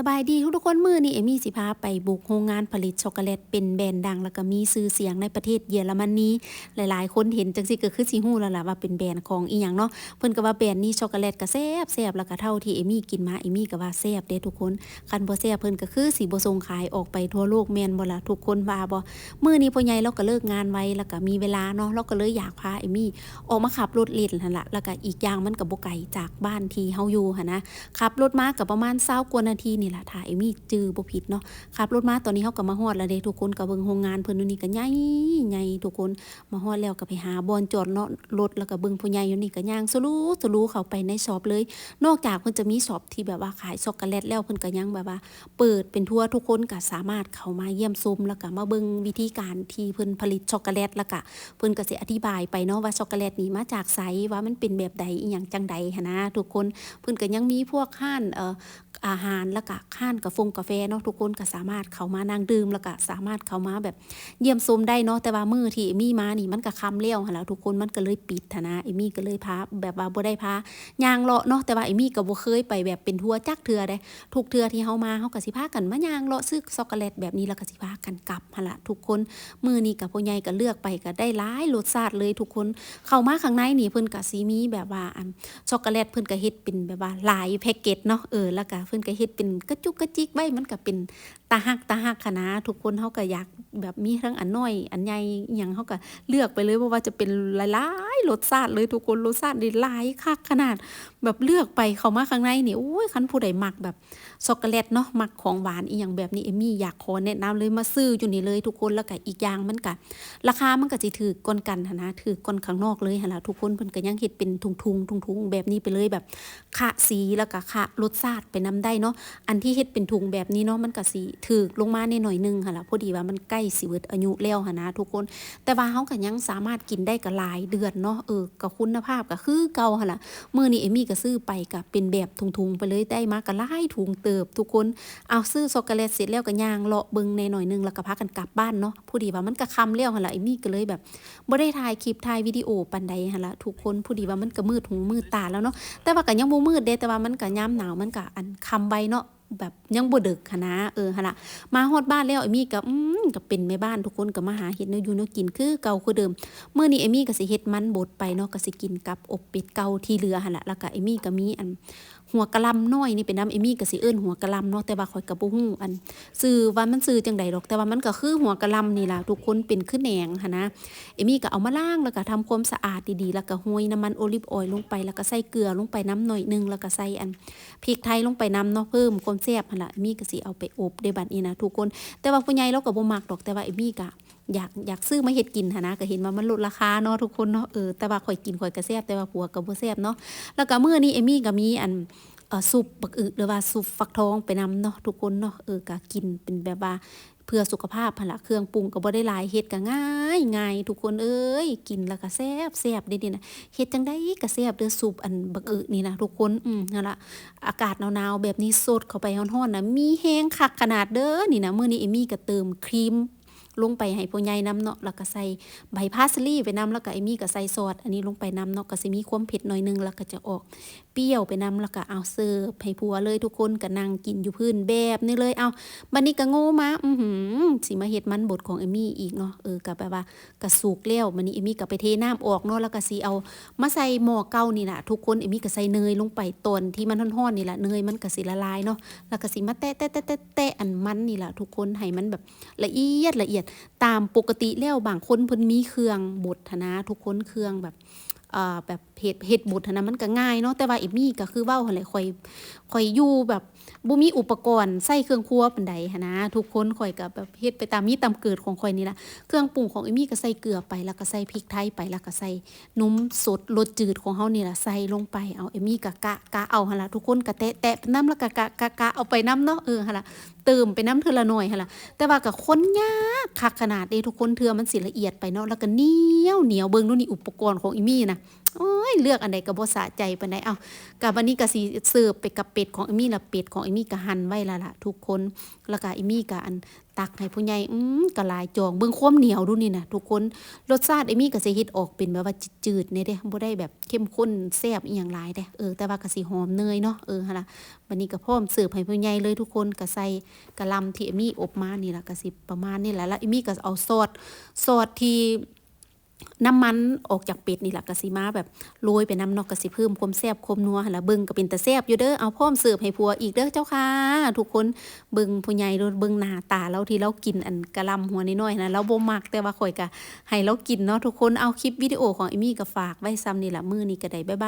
สบายดีทุกคนมือนี่เอมี่สิพาไปบุกโรงงานผลิตช็อกโกแลตเป็นแบรนด์ดัง แล้วก็มีชื่อเสียงในประเทศเยอรมนีหลายๆ คนเห็นจังสิก็คือสิฮู้แล้วล่ะว่าเป็นแบรนด์ของอีหยังเนาะเพิ่นก็ว่าแบรนด์นี้ช็อกโกแลตก็แซ่บแซ่บแล้วก็เท่าที่เอมี่กินมาเอมี่ก็ว่าแซ่บเด้ทุกคนคันบ่แซ่บเพิ่นก็คือสิบ่ส่งขายออกไปทั่วโลกแม่นบ่ล่ะทุกคนว่าบ่มื้อนี้พ่อใหญ่เราก็เลิกงานไว้แล้วก็มีเวลาเนาะเราก็เลยอยากพาเอมี่ออกมาขับรถเล่นนั่นล่ะแล้วก็อีกอย่างมันก็บ่ไกลจากบ้านที่เฮาอยู่หั่นนะขับรถมากับประมาณ20กว่านาทีนี่แหละถ้าเอมี่จือบ่ผิดเนาะขับรถมาตอนนี้เฮาก็มาฮอดแล้วเด้ทุกคนก็เบิ่งโรงงานเพิ่นอยู่นี่ก็ใหญ่ใหญ่ทุกคนมาฮอดแล้วก็ไปหาบอนจอดเนาะรถแล้วก็เบิ่งผู้ใหญ่อยู่นี่ก็ย่างสลูสลูเข้าไปในช็อปเลย นอกจากเพิ่นจะมีช็อปที่แบบว่าขายช็อกโกแลตแล้วเพิ่นก็ยังแบบว่า เปิดเป็นทั่วทุกคนก็สามารถเข้ามาเยี่ยมชมแล้วก็มาเบิ่งวิธีการที่เพิ่นผลิตช็อกโกแลตแล้วก็เพิ่นก็สิอธิบายไปเนาะว่าช็อกโกแลตนี่มาจากไสว่ามันเป็นแบบใดอีหยังจังใดหันนะทุกคนเพิ่นก็ยังมีพวกห้านเอ่ออาหารแล้วก็ห้านกาแฟกาแฟเนาะทุกคนก็สามารถเข้ามานั่งดื่มแล้วก็สามารถเข้ามาแบบเยี่ยมชมได้เนาะแต่ว่ามือที่เอมี่มานี่มันก็คำแล้วหั่นล่ะทุกคนมันก็เลยปิดหั้นะเอมี่ก็เลยพาแบบว่าบ่ได้พายางเลาะเนาะแต่ว่าเอมี่ก็บ่เคยไปแบบเป็นทัวร์จักเทื่อได้ทุกเทื่อที่เฮามาเฮาก็สิพากันมายางเลาะซื้อช็อกโกแลตแบบนี้แล้วก็สิพากันกลับหั่นล่ะทุกคนมือนี้กับพ่อใหญ่ก็เลือกไปก็ได้หลายรสชาติเลยทุกคนเข้ามาข้างในนี่เพิ่นก็สิมีแบบว่าช็อกโกแลตเพิ่นก็เฮ็ดเป็นแบบว่าหลายแพ็กเกจเนาะเออแล้วก็เพิ่นก็เฮ็ดเป็นกระจุกกระจิกไว้มันก็เป็นตาฮักตาฮักคะนะทุกคนเฮาก็อยากแบบมีทั้งอันน้อย อันใหญ่อหยังเฮาก็เลือกไปเลยเพราะว่าจะเป็นหลายๆรสชาติเลยทุกคนรสชาติหลายคักขนาด แบบเลือกไปเข้ามาข้างในนี่โอ้ยคันผู้ใดมักแบบช็อกโกแลตเนาะหมักของหวานอีหยังแบบนี้เอมี่อยากขอแนะนำเลยมาซื้ออยู่นี่เลยทุกคนแล้วก็อีกอย่างมันก็ราคามันก็สิถือกอนกันนนะถือกอนข้างนอกเลยหั่นล่ะทุกคนเพิ่นก็ยังเฮ็ดเป็นทุงๆทุงๆแบบนี้ไปเลยแบบคะสีแล้วก็คะรสชาติไปนำได้เนาะอันที่เฮ็ดเป็นถุงแบบนี้เนาะมันก็สิถูกลงมาในหน่อยนึงค่ะล่ะพอดีว่ามันใกล้สิเบิดอายุแล้วหั่นนะทุกคน แต่ว่าเฮาก็ยังสามารถกินได้ก็หลายเดือนเนาะเออก็คุณภาพก็คือเก่าหั่นล่ะมื้อนี้เอมี่ก็ซื้อไปก็เป็นแบบถุงๆไปเลยได้มาก็หลายถุงเติบทุกคนเอาซื้อช็อกโกแลตเสร็จแล้วก็ย่างเลาะเบิ่งในหน่อยนึงแล้วก็พากันกลับบ้านเนาะพอดีว่ามันก็ค่ำแล้วหั่นล่ะเอมี่ก็เลยแบบบ่ได้ถ่ายคลิปถ่ายวิดีโอปานใดหั่นล่ะทุกคนพอดีว่ามันก็มืดหูมืดตาแล้วเนาะแต่ว่าก็ยังบ่มืดเด้แต่ว่ามันก็ยามหนาวมันก็อันคำใบเนาะ แบบยังบ่ดึกหันนะเออฮะล่ะมาฮอดบ้านแล้วเอมี่ก็อืมก็เป็นแม่บ้านทุกคนก็มาหาเฮ็ดเนื้อยู่แนวกินคือเก่าคือเดิมเมื่อนี้เอมี่ก็สิเฮ็ดมันบดไปเนาะก็สิกินกับอบเป็ดเก่าที่เหลือฮะล่ะแล้วก็เอมี่ก็มีอัน หัวกะลำน้อยนี่เป็นน้ำเอมี่ก็สิเอิ้นหัวกะลำเนาะแต่ว่าข่อยก็บ่ฮู้อันชื่อว่ามันชื่อจังใดดอก แต่ว่ามันก็คือหัวกะลำนี่ล่ะทุกคนเป็นคือแหนงนนะเอมี่ก็เอามาล้างแล้วก็ทำความสะอาดดีๆแล้วก็ห้วยน้ำมันโอลิฟออยล์ลงไปแล้วก็ใส่เกลือลงไปน้ำหน่อยหนึงแล้วก็ใส่อันพริกไทยลงไปน้ำเนาะเพิ่มความแซ่บหั่นล่ะเอมี่ก็สิเอาไปอบได้บัดนี้นะทุกคนแต่ว่าผู้ใหญ่เราก็บ่มักดอกแต่ว่าเอมี่ก็ อยากอยากซื้อมาเฮ็ดกินหนะก็เห็นว่ามันลดราคาเนาะทุกคนเนาะเออแต่ว่าข่อยกินข่อยก็แซ่บแต่ว่าผัวก็บ่แซ่บเนาะแล้วก็เมื้อนี้เอมี่ก็มีอันซุปบักอึหรือว่าซุปฟักทองไปนำเนาะทุกคนเนาะเออก็กินเป็นแบบว่าเพื่อสุขภาพหั่นละเครื่องปรุงก็บ่ได้หลายเฮ็ดก็ง่ายง่ายทุกคนเอ้ยกินแล้วก็แซ่บแซ่บด้นี่นะเฮ็ดจังไดก็แซ่บเด้อซุปอันบักอึนี่นะทุกคนอืมนั่นละอากาศหนาวๆแบบนี้สดเข้าไปร้อนๆนะมีแห้งคักขนาดเด้อนี่นะมื้อนี้เอมี่ก็เติมครีม ลงไปให้พ่อใหญ่น้ำเนาะแล้วก็ใส่ใบพาสลีย์ไปน้ำแล้วก็เอมี่ก็ใส่ซอสอันนี้ลงไปน้ำเนาะก็สิมีความเผ็ดหน่อยนึงแล้วก็จะออกเปรี้ยวไปน้ำแล้วก็เอาเสิร์ฟให้ผัวเลยทุกคนก็นั่งกินอยู่พื้นแบบนี้เลยเอาบัดนี้ก็โง่มาอือหือสิมาเฮ็ดมันบดของเอมี่อีกเนาะเออก็แบบว่าก็สุกแล้วบัดนี้เอมี่ก็ไปเทน้ำออกเนาะแล้วก็สิเอามาใส่หม้อเก่านี่ล่ะทุกคนเอมี่ก็ใส่เนยลงไปตอนที่มันร้อนๆนี่ล่ะเนยมันก็สิละลายเนาะแล้วก็สิมาแตะแตะแตะแตะแตะอันมันนี่ล่ะทุกคนให้มันแบบละเอียดละเอียดตามปกติแล้วบางคนเพิ่นมีเครื่องบดธนนะทุกคนเครื่องแบบ แบบเฮ็ดเฮ็ดบดนะมันก็ง่ายเนาะแต่ว่าเอมี่ก็คือเว้าหั่นแหละข่อยข่อยอยู่แบบบ่มีอุปกรณ์ใส่เครื่องครัวปานใดนะทุกคนข่อยก็แบบเฮ็ดไปตามมีตามเกิดของข่อยนี่ละเครื่องปรุงของเอมี่ก็ใส่เกลือไปแล้วก็ใส่พริกไทยไปแล้วก็ใส่นมสดรสจืดของเฮานี่ละใส่ลงไปเอาเอมี่ก็กะกะเอาหั่นล่ะทุกคนก็แตะแตะน้ำแล้วก็กะกะกะเอาไปน้ำเนาะเออหั่นล่ะเติมไปน้ำเทื่อละหน่อยหั่นล่ะแต่ว่ากับคนยากคักขนาดนี้ทุกคนเทือมันสิละเอียดไปเนาะแล้วก็เหนียวเหนียวเบิ่งดูนี่อุปกรณ์ของอีมี่นะโอ้ยเลือกอันใดก็บ่สะใจปานใดเอากับวันนี้ก็สิเสิร์ฟไปกับเป็ดของเอมี่ละเป็ดของเอมี่ก็หั่นไว้ละล่ะทุกคนแล้วก็เอมี่ก็อันตักให้ผู้ใหญ่อืมก็ลายจองเบิ่งความเหนียวดูนี่นะทุกคนรสชาติเอมี่ก็สิเฮ็ดออกเป็นแบบว่าจืดๆเนี่ยเด้บ่ได้แบบเข้มข้นแซ่บอีหยังหลายเด้เออแต่ว่าก็สิหอมเนยเนาะเออหั่นล่ะวันนี้ก็พร้อมเสิร์ฟให้ผู้ใหญ่เลยทุกคนก็ใส่กะลำที่เอมี่อบมานี่ล่ะก็สิประมาณนี้แหละแล้วเอมี่ก็เอาซอสซอสที่ น้ำมันออกจากเป็ดนี่แหละกะสิมาแบบโรยไปน้ำนอกกะสิเพิ่มความแซ่บความนัวหันละเบิ่งก็เป็นตาแซ่บอยู่เด้อเอาพร้อมเสิร์ฟให้ผัวอีกเด้อเจ้าค่ะทุกคนเบิ่งผู้ใหญ่เด้อเบิ่งหน้าตาเราที่เรากินอันกะลำหัวน้อยๆนะเราบ่มักแต่ว่าข่อยก็ให้เรากินเนาะทุกคนเอาคลิปวิดีโอของเอมี่ก็ฝากไว้ซ้ำนี่แหละมือนี้ก็ได้บ๊ายบาย